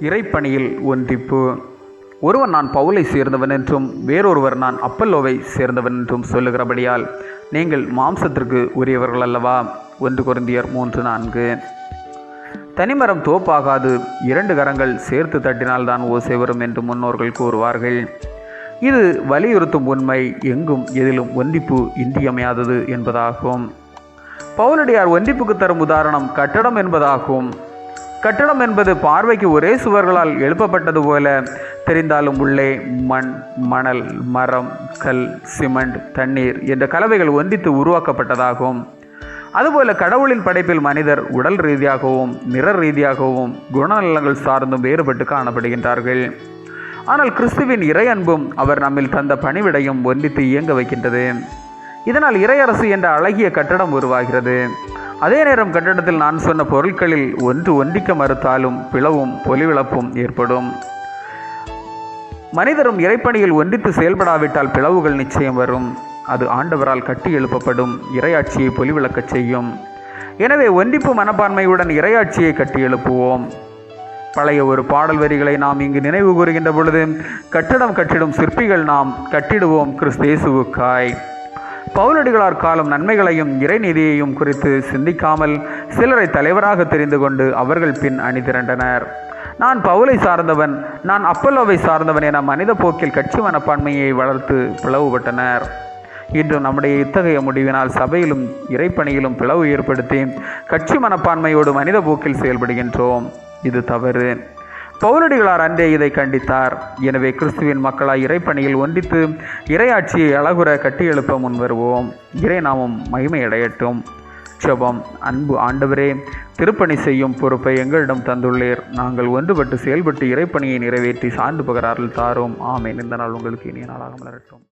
இறைப்பணியில் ஒன்றிப்பு. ஒருவன் நான் பவுலை சேர்ந்தவன் என்றும் வேறொருவர் நான் அப்பல்லோவை சேர்ந்தவன் என்றும் சொல்லுகிறபடியால் நீங்கள் மாம்சத்திற்கு உரியவர்கள் அல்லவா? ஒன்று குருந்தியர் மூன்று நான்கு. தனிமரம் தோப்பாகாது இரண்டு கரங்கள் சேர்த்து தட்டினால்தான் ஓசை வரும் என்று முன்னோர்கள் கூறுவார்கள். இது வலியுறுத்தும் உண்மை எங்கும் எதிலும் ஒன்றிப்பு இன்றியமையாதது என்பதாகும். பவுலடியார் ஒன்றிப்புக்கு தரும் உதாரணம் கட்டடம் என்பதாகும். கட்டடம் என்பது பார்வைக்கு ஒரே சுவர்களால் எழுப்பப்பட்டது போல தெரிந்தாலும் உள்ளே மண் மணல் மரம் கல் சிமெண்ட் தண்ணீர் என்ற கலவைகள் ஒன்றித்து உருவாக்கப்பட்டதாகும். அதுபோல கடவுளின் படைப்பில் மனிதர் உடல் ரீதியாகவும் நிற ரீதியாகவும் குணநலங்கள் சார்ந்தும் வேறுபட்டு காணப்படுகின்றார்கள். ஆனால் கிறிஸ்துவின் இறை அன்பும் அவர் நம்மில் தந்த பணிவிடையும் ஒன்றித்து இயங்க வைக்கின்றது. இதனால் இறையரசு என்ற அழகிய கட்டடம் உருவாகிறது. அதே நேரம் கட்டடத்தில் நான் சொன்ன பொருட்களில் ஒன்று ஒன்றிக்க மறுத்தாலும் பிளவும் பொலிவிழப்பும் ஏற்படும். மனிதரும் இறைப்பணியில் ஒன்றித்து செயல்படாவிட்டால் பிளவுகள் நிச்சயம் வரும். அது ஆண்டவரால் கட்டி எழுப்பப்படும் இரையாட்சியை பொலிவிளக்கச் செய்யும். எனவே ஒன்றிப்பு மனப்பான்மையுடன் இறையாட்சியை கட்டி எழுப்புவோம். பழைய ஒரு பாடல் வரிகளை நாம் இங்கு நினைவு கூறுகின்ற பொழுது கட்டிடம் கட்டிடும் சிற்பிகள் நாம் கட்டிடுவோம் கிறிஸ்தேசுவுக்காய் பவுலடிகளார் காலம் நன்மைகளையும் இறைநீதியையும் குறித்து சிந்திக்காமல் சிலரை தலைவராக தெரிந்து கொண்டு அவர்கள் பின் அணிதிரண்டனர். நான் பவுலை சார்ந்தவன் நான் அப்பல்லோவை சார்ந்தவன் என மனித போக்கில் கட்சி மனப்பான்மையை வளர்த்து பிளவுபட்டனர். இன்று நம்முடைய இத்தகைய முடிவினால் சபையிலும் இறைப்பணியிலும் பிளவு ஏற்படுத்தி கட்சி மனப்பான்மையோடு மனித போக்கில் செயல்படுகின்றோம். இது தவறு. பவுலடிகளார் அன்றே இதை கண்டித்தார். எனவே கிறிஸ்துவின் மக்களாய் இறைப்பணியில் ஒன்றித்து இறையாட்சியை அழகுற கட்டியெழுப்ப முன்வருவோம். இறை நாமம் மகிமையடையட்டும் ஜெபம் அன்பு ஆண்டவரே திருப்பணி செய்யும் பொறுப்பை எங்களிடம் தந்துள்ளீர். நாங்கள் ஒன்றுபட்டு செயல்பட்டு இறைப்பணியை நிறைவேற்றி சார்ந்து பகராறில் தாரோம். ஆமேன். இந்த நாள் உங்களுக்கு இனிய நாளாக மலரட்டும்.